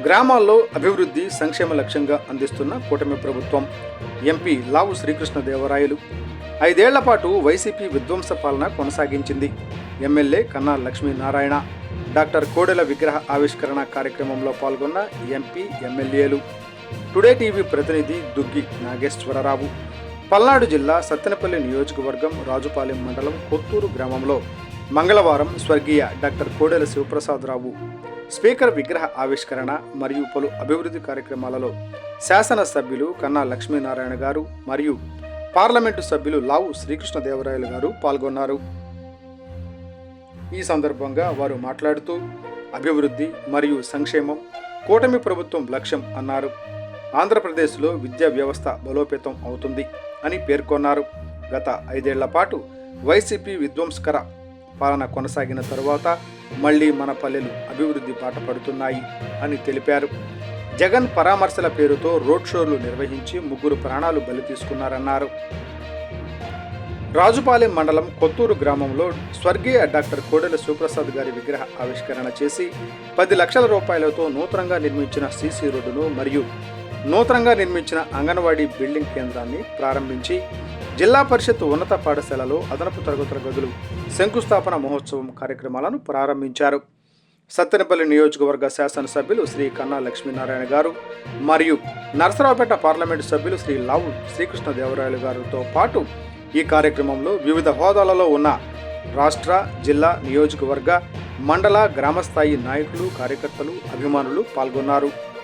గ్రామాల్లో అభివృద్ధి సంక్షేమ లక్ష్యంగా అందిస్తున్న కూటమి ప్రభుత్వం ఎంపీ లావు శ్రీకృష్ణదేవరాయలు. ఐదేళ్ళ పాటు వైసీపీ విధ్వంస పాలన కొనసాగించింది. ఎమ్మెల్యే కన్నా లక్ష్మీనారాయణ డాక్టర్ కోడెల విగ్రహ ఆవిష్కరణ కార్యక్రమంలో పాల్గొన్న ఎంపీ ఎమ్మెల్యేలు. టుడే టీవీ ప్రతినిధి దుగ్గి నాగేశ్వరరావు. పల్నాడు జిల్లా సత్తెనపల్లి నియోజకవర్గం రాజుపాలెం మండలం కొత్తూరు గ్రామంలో మంగళవారం స్వర్గీయ డాక్టర్ కోడెల శివప్రసాదరావు స్పీకర్ విగ్రహ ఆవిష్కరణ మరియు పలు అభివృద్ధి కార్యక్రమాలలో శాసనసభ్యులు కన్నా లక్ష్మీనారాయణ గారు మరియు పార్లమెంటు సభ్యులు లావు శ్రీకృష్ణదేవరాయలు గారు పాల్గొన్నారు. ఈ సందర్భంగా వారు మాట్లాడుతూ అభివృద్ధి మరియు సంక్షేమం కూటమి ప్రభుత్వం లక్ష్యం అన్నారు. ఆంధ్రప్రదేశ్లో విద్యా వ్యవస్థ బలోపేతం అవుతుంది అని పేర్కొన్నారు. గత ఐదేళ్ళ పాటు వైసీపీ విధ్వంసకర పాలన కొనసాగిన తరువాత మళ్ళీ మన పల్లెలు అభివృద్ధి బాట పడుతున్నాయి అని తెలిపారు. జగన్ పరామర్శల పేరుతో రోడ్ షోలు నిర్వహించి ముగ్గురు ప్రాణాలు బలి తీసుకున్నారన్నారు. రాజుపాలెం మండలం కొత్తూరు గ్రామంలో స్వర్గీయ డాక్టర్ కోడెల సుప్రసాద్ గారి విగ్రహ ఆవిష్కరణ చేసి పది లక్షల రూపాయలతో నూతనంగా నిర్మించిన సీసీ రోడ్డును మరియు నూతనంగా నిర్మించిన అంగన్వాడీ బిల్డింగ్ కేంద్రాన్ని ప్రారంభించి జిల్లా పరిషత్ ఉన్నత పాఠశాలలో అదనపు తరగతుల గదులు శంకుస్థాపన మహోత్సవం కార్యక్రమాలను ప్రారంభించారు. సత్తెనపల్లి నియోజకవర్గ శాసనసభ్యులు శ్రీ కన్నా లక్ష్మీనారాయణ గారు మరియు నరసరావుపేట పార్లమెంటు సభ్యులు శ్రీ లావు శ్రీకృష్ణదేవరాయలు గారితో పాటు ఈ కార్యక్రమంలో వివిధ హోదాలలో ఉన్న రాష్ట్ర జిల్లా నియోజకవర్గ మండల గ్రామస్థాయి నాయకులు కార్యకర్తలు అభిమానులు పాల్గొన్నారు.